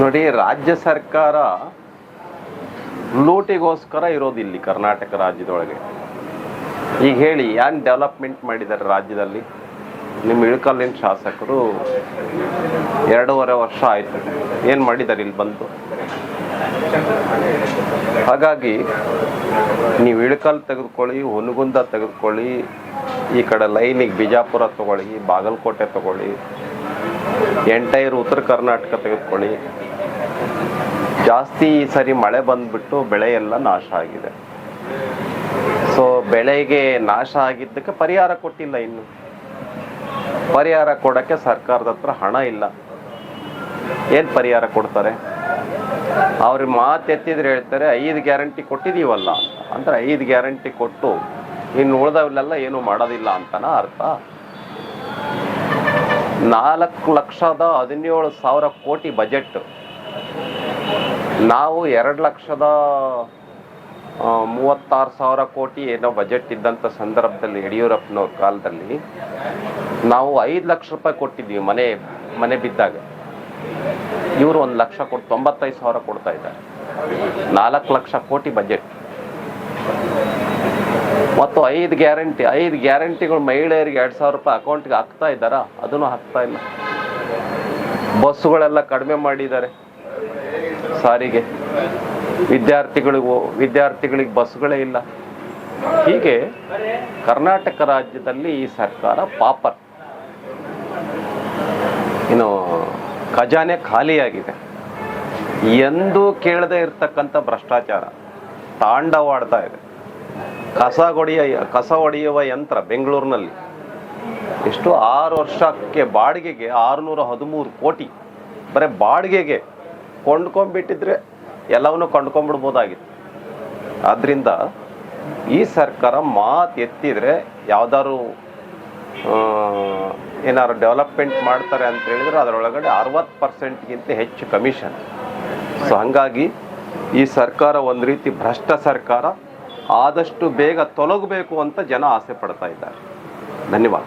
ನೋಡಿ, ರಾಜ್ಯ ಸರ್ಕಾರ ಲೂಟಿಗೋಸ್ಕರ ಇರೋದು ಇಲ್ಲಿ ಕರ್ನಾಟಕ ರಾಜ್ಯದೊಳಗೆ. ಈಗ ಹೇಳಿ, ಏನು ಡೆವಲಪ್ಮೆಂಟ್ ಮಾಡಿದ್ದಾರೆ ರಾಜ್ಯದಲ್ಲಿ? ನಿಮ್ಮ ಇಳಕಲ್ಲಿನ ಶಾಸಕರು ಎರಡೂವರೆ ವರ್ಷ ಆಯಿತು. ಏನು ಮಾಡಿದ್ದಾರೆ ಇಲ್ಲಿ ಬಂದು? ಹಾಗಾಗಿ, ನೀವು ಇಳಕಲ್ ತೆಗೆದುಕೊಳ್ಳಿ, ಹುನಗುಂದ ತೆಗೆದುಕೊಳ್ಳಿ, ಈ ಕಡೆ ಲೈನಿಗೆ ಬಿಜಾಪುರ ತಗೊಳ್ಳಿ, ಬಾಗಲಕೋಟೆ ತಗೊಳ್ಳಿ ಎಂಟೈರ್ ಉತ್ತರ ಕರ್ನಾಟಕ ತೆಗೆದುಕೊಳ್ಳಿ. ಜಾಸ್ತಿ ಈ ಸರಿ ಮಳೆ ಬಂದ್ಬಿಟ್ಟು ಬೆಳೆ ಎಲ್ಲ ನಾಶ ಆಗಿದೆ. ಸೊ ಬೆಳೆಗೆ ನಾಶ ಆಗಿದ್ದಕ್ಕೆ ಪರಿಹಾರ ಕೊಟ್ಟಿಲ್ಲ ಇನ್ನು. ಪರಿಹಾರ ಕೊಡಕ್ಕೆ ಸರ್ಕಾರದ ಹತ್ರ ಹಣ ಇಲ್ಲ. ಏನು ಪರಿಹಾರ ಕೊಡ್ತಾರೆ? ಅವ್ರ ಮಾತು ಎತ್ತಿದ್ರೆ ಹೇಳ್ತಾರೆ, ಐದು ಗ್ಯಾರಂಟಿ ಕೊಟ್ಟಿದೀವಲ್ಲ. ಅಂದ್ರೆ ಐದು ಗ್ಯಾರಂಟಿ ಕೊಟ್ಟು, ಇನ್ನು ಉಳಿದವಲ್ಲೆಲ್ಲ ಏನು ಮಾಡೋದಿಲ್ಲ ಅಂತನ ಅರ್ಥ? ನಾಲ್ಕು ಲಕ್ಷದ ಹದಿನೇಳು ಸಾವಿರ ಕೋಟಿ ಬಜೆಟ್. ನಾವು ಎರಡು ಲಕ್ಷದ ಮೂವತ್ತಾರು ಸಾವಿರ ಕೋಟಿ ಏನೋ ಬಜೆಟ್ ಇದ್ದಂಥ ಸಂದರ್ಭದಲ್ಲಿ ಯಡಿಯೂರಪ್ಪನವ್ರ ಕಾಲದಲ್ಲಿ ನಾವು ಐದು ಲಕ್ಷ ರೂಪಾಯಿ ಕೊಟ್ಟಿದ್ದೀವಿ ಮನೆ ಮನೆ ಬಿದ್ದಾಗ. ಇವರು ಒಂದು ಲಕ್ಷ ಕೊಟ್ಟು ತೊಂಬತ್ತೈದು ಸಾವಿರ ಕೊಡ್ತಾ ಇದ್ದಾರೆ. ನಾಲ್ಕು ಲಕ್ಷ ಕೋಟಿ ಬಜೆಟ್. ಮತ್ತು ಐದು ಗ್ಯಾರಂಟಿ, ಐದು ಗ್ಯಾರಂಟಿಗಳು ಮಹಿಳೆಯರಿಗೆ ಎರಡು ಸಾವಿರ ರೂಪಾಯಿ ಅಕೌಂಟ್ಗೆ ಹಾಕ್ತಾ ಇದ್ದಾರಾ? ಅದನ್ನು ಹಾಕ್ತಾ ಇಲ್ಲ. ಬಸ್ಸುಗಳೆಲ್ಲ ಕಡಿಮೆ ಮಾಡಿದ್ದಾರೆ. ಸಾರಿಗೆ. ವಿದ್ಯಾರ್ಥಿಗಳಿಗೂ, ವಿದ್ಯಾರ್ಥಿಗಳಿಗೆ ಬಸ್ಗಳೇ ಇಲ್ಲ. ಹೀಗೆ ಕರ್ನಾಟಕ ರಾಜ್ಯದಲ್ಲಿ ಈ ಸರ್ಕಾರ ಪಾಪರ್. ಇನ್ನು ಖಜಾನೆ ಖಾಲಿಯಾಗಿದೆ. ಎಂದೂ ಕೇಳದೇ ಇರತಕ್ಕಂಥ ಭ್ರಷ್ಟಾಚಾರ ತಾಂಡವಾಡ್ತಾ ಇದೆ. ಕಸ ಹೊಡೆಯ, ಕಸ ಹೊಡೆಯುವ ಯಂತ್ರ ಬೆಂಗಳೂರಿನಲ್ಲಿ. ಎಷ್ಟು ಆರು ವರ್ಷಕ್ಕೆ ಬಾಡಿಗೆಗೆ ಆರುನೂರ ಹದಿಮೂರು ಕೋಟಿ. ಬರೀ ಬಾಡಿಗೆಗೆ ಕೊಂಡ್ಕೊಂಡ್ಬಿಟ್ಟಿದ್ರೆ ಎಲ್ಲವನ್ನೂ ಕೊಂಡ್ಕೊಂಡ್ಬಿಡ್ಬೋದಾಗಿತ್ತು. ಆದ್ದರಿಂದ ಈ ಸರ್ಕಾರ ಮಾತು ಎತ್ತಿದರೆ ಯಾವ್ದಾದ್ರು ಏನಾದ್ರು ಡೆವಲಪ್ಮೆಂಟ್ ಮಾಡ್ತಾರೆ ಅಂತ ಹೇಳಿದ್ರೆ ಅದರೊಳಗಡೆ ಅರವತ್ತು ಪರ್ಸೆಂಟ್ಗಿಂತ ಹೆಚ್ಚು ಕಮಿಷನ್. ಸೊ ಹಾಗಾಗಿ ಈ ಸರ್ಕಾರ ಒಂದು ರೀತಿ ಭ್ರಷ್ಟ ಸರ್ಕಾರ. ಆದಷ್ಟು ಬೇಗ ತೊಲಗಬೇಕು ಅಂತ ಜನ ಆಸೆ ಪಡ್ತಾ ಇದ್ದಾರೆ. ಧನ್ಯವಾದ.